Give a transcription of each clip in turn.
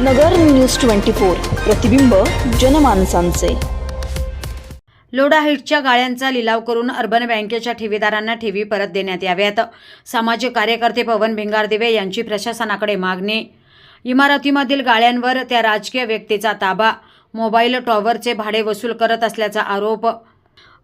नगर news twenty four प्रतिबिंब जनमानसांचे. लोडा हिटच्या गाळ्यांचा लिलाव करून अर्बन बँकेच्या ठेवीदारांना ठेवी परत देण्यात याव्यात. सामाजिक कार्यकर्ते पवन भिंगारदिवे यांची प्रशासनाकडे मागणी. इमारतीमधील गाळ्यांवर त्या राजकीय व्यक्तीचा ताबा. मोबाईल टॉवरचे भाडे वसूल करत असल्याचा आरोप.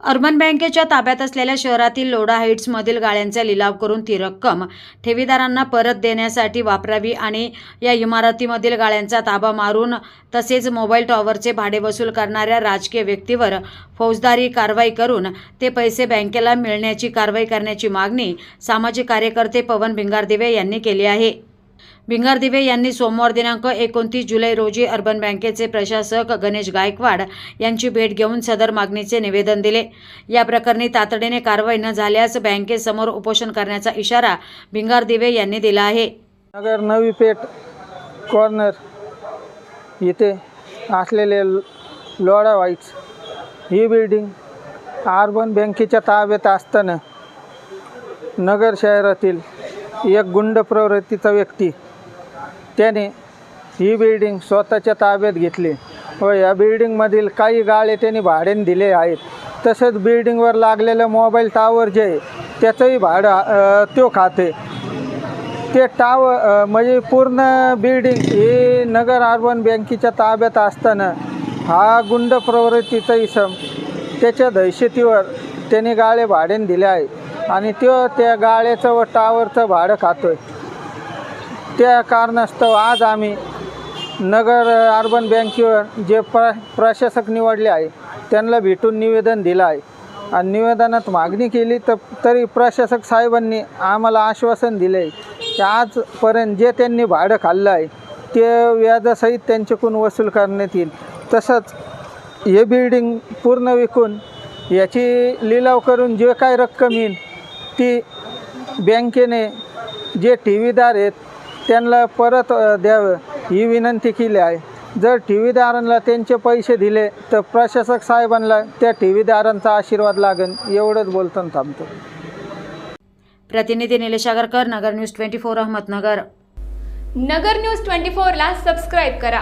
अर्बन बँकेच्या ताब्यात असलेल्या शहरातील लोडा हाईट्समधील गाळ्यांचा लिलाव करून ती रक्कम ठेवीदारांना परत देण्यासाठी वापरावी आणि या इमारतीमधील गाळ्यांचा ताबा मारून तसेच मोबाईल टॉवरचे भाडे वसूल करणाऱ्या राजकीय व्यक्तीवर फौजदारी कारवाई करून ते पैसे बँकेला मिळण्याची कारवाई करण्याची मागणी सामाजिक कार्यकर्ते पवन भिंगारदिवे यांनी केली आहे. भिंगारदिवे यांनी सोमवार दिनांक एकोणतीस जुलै रोजी अर्बन बँकेचे प्रशासक गणेश गायकवाड यांची भेट घेऊन सदर मागणीचे निवेदन दिले. या प्रकरणी तातडीने कारवाई न झाल्यास बँकेसमोर उपोषण करण्याचा इशारा भिंगारदिवे यांनी दिला आहे. नगर नवी पेठ कॉर्नर इथे असलेले लोडा वाईट्स ही बिल्डिंग अर्बन बँकेच्या ताब्यात असताना नगर शहरातील एक गुंड प्रवृत्तीचा व्यक्ती त्याने ही बिल्डिंग स्वतःच्या ताब्यात घेतली व या बिल्डिंगमधील काही गाळे त्यांनी भाड्याने दिले आहेत. तसेच बिल्डिंगवर लागलेलं मोबाईल टावर जे आहे त्याचंही भाडं तो खाते. ते टाव म्हणजे पूर्ण बिल्डिंग ही नगर अर्बन बँकेच्या ताब्यात असताना हा गुंड प्रवृत्तीचा इसम त्याच्या दहशतीवर त्याने गाळे भाड्याने दिले आहे आणि तो त्या गाळ्याचं व टावरचं भाडं खातो आहे त्या कारणास्तव आज आम्ही नगर अर्बन बँकेवर जे प्र प्रशासक निवडले आहे त्यांना भेटून निवेदन दिलं आहे. आणि निवेदनात मागणी केली तर तरी प्रशासक साहेबांनी आम्हाला आश्वासन दिले आहे की आजपर्यंत जे त्यांनी भाडं खाल्लं आहे ते व्याजासहित त्यांच्याकडून वसूल करण्यात येईल. तसंच हे बिल्डिंग पूर्ण विकून याची लिलाव करून जे काय रक्कम येईल ती बँकेने जे ठेवीदार आहेत त्यांना परत द्यावं. ही विनंती केली आहे. जर ठेवीदारांना त्यांचे पैसे दिले तर प्रशासक साहेबांना त्या ठेवीदारांचा आशीर्वाद लागेल एवढंच बोलताना थांबतो. प्रतिनिधी Nilesh Agarkar Nagar news twenty four Ahmednagar. Nagar news twenty फोरला सबस्क्राईब करा.